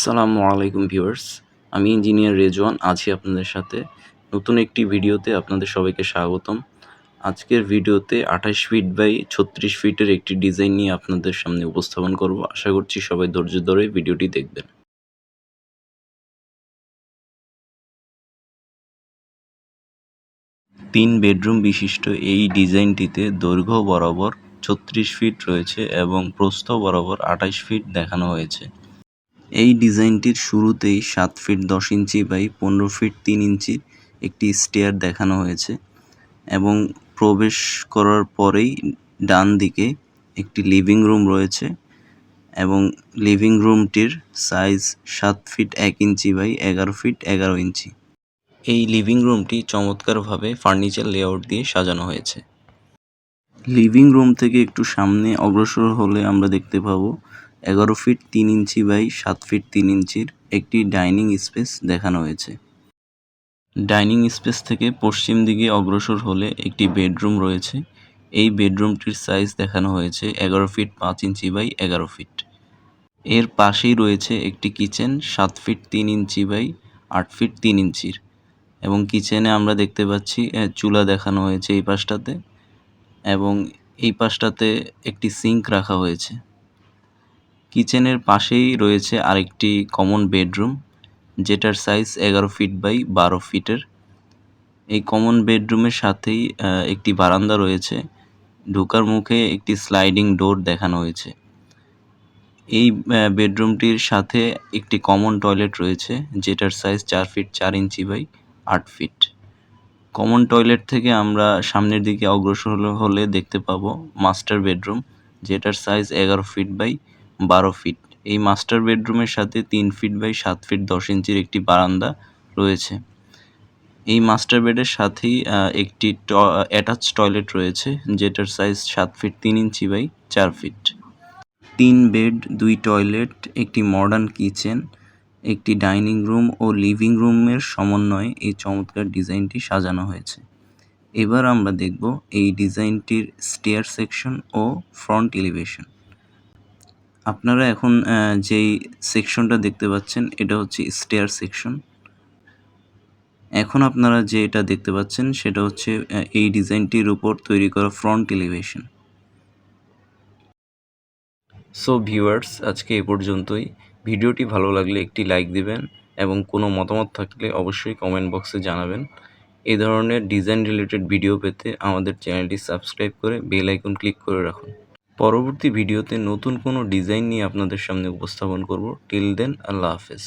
আসসালামু আলাইকুম ভিউয়ার্স। আমি ইঞ্জিনিয়ার রেজওয়ান, আছি আপনাদের সাথে। নতুন একটি ভিডিওতে আপনাদের সবাইকে স্বাগতম। আজকের ভিডিওতে আঠাশ ফিট বাই ছত্রিশ ফিটের একটি ডিজাইন নিয়ে আপনাদের সামনে উপস্থাপন করব। আশা করছি সবাই ধৈর্য ধরে ভিডিওটি দেখবেন। তিন বেডরুম বিশিষ্ট এই ডিজাইনটিতে দৈর্ঘ্য বরাবর ছত্রিশ ফিট রয়েছে এবং প্রস্থ বরাবর আঠাশ ফিট দেখানো হয়েছে। এই ডিজাইনটির শুরুতেই সাত ফিট দশ ইঞ্চি বাই পনেরো ফিট তিন ইঞ্চির একটি স্টেয়ার দেখানো হয়েছে এবং প্রবেশ করার পরেই ডান দিকে একটি লিভিং রুম রয়েছে এবং লিভিং রুমটির সাইজ সাত ফিট এক ইঞ্চি বাই এগারো ফিট এগারো ইঞ্চি। এই লিভিং রুমটি চমৎকারভাবে ফার্নিচার লেআউট দিয়ে সাজানো হয়েছে। লিভিং রুম থেকে একটু সামনে অগ্রসর হলে আমরা দেখতে পাবো এগারো ফিট তিন ইঞ্চি বাই সাত ফিট তিন ইঞ্চির একটি ডাইনিং স্পেস দেখানো হয়েছে। ডাইনিং স্পেস থেকে পশ্চিম দিকে অগ্রসর হলে একটি বেডরুম রয়েছে। এই বেডরুমটির সাইজ দেখানো হয়েছে এগারো ফিট পাঁচ ইঞ্চি বাই এগারো ফিট। এর পাশেই রয়েছে একটি কিচেন সাত ফিট তিন ইঞ্চি বাই আট ফিট তিন ইঞ্চির। এবং কিচেনে আমরা দেখতে পাচ্ছি চুলা দেখানো হয়েছে এই পাশটাতে এবং এই পাশটাতে একটি সিঙ্ক রাখা হয়েছে। কিচেনের পাশেই রয়েছে আরেকটি কমন বেডরুম, যেটার সাইজ এগারো ফিট বাই বারো ফিটের এই কমন বেডরুমের সাথেই একটি বারান্দা রয়েছে। ঢোকার মুখে একটি স্লাইডিং ডোর দেখানো হয়েছে। এই বেডরুমটির সাথে একটি কমন টয়লেট রয়েছে, যেটার সাইজ চার ফিট চার ইঞ্চি বাই আট ফিট কমন টয়লেট থেকে আমরা সামনের দিকে অগ্রসর হলে দেখতে পাবো মাস্টার বেডরুম যেটার সাইজ এগারো ফিট বাই বারো ফিট এই মাস্টার বেডরুমের সাথে তিন ফিট বাই সাত ফিট দশ ইঞ্চির একটি বারান্দা রয়েছে। এই মাস্টার বেডের সাথেই একটি অ্যাটাচ টয়লেট রয়েছে, যেটার সাইজ সাত ফিট তিন ইঞ্চি বাই চার ফিট তিন বেড দুই টয়লেট একটি মডার্ন কিচেন একটি ডাইনিং রুম ও লিভিং রুমের সমন্বয়ে এই চমৎকার ডিজাইনটি সাজানো হয়েছে। এবার আমরা দেখব এই ডিজাইনটির স্টেয়ার সেকশন ও ফ্রন্ট এলিভেশন আপনারা এখন যেই সেকশনটা দেখতে পাচ্ছেন, এটা হচ্ছে স্টেয়ার সেকশন এখন আপনারা যে এটা দেখতে পাচ্ছেন, সেটা হচ্ছে এই ডিজাইনটির উপর তৈরি করা ফ্রন্ট এলিভেশন সো ভিউয়ার্স আজকে এ পর্যন্তই। ভিডিওটি ভালো লাগলে একটি লাইক দিবেন এবং কোনো মতামত থাকলে অবশ্যই কমেন্ট বক্সে জানাবেন। এ ধরনের ডিজাইন রিলেটেড ভিডিও পেতে আমাদের চ্যানেলটি সাবস্ক্রাইব করে বেল আইকন ক্লিক করে রাখুন। পরবর্তী ভিডিওতে নতুন কোনো ডিজাইন নিয়ে আপনাদের সামনে উপস্থাপন করব। টিল দেন আল্লাহ হাফেজ।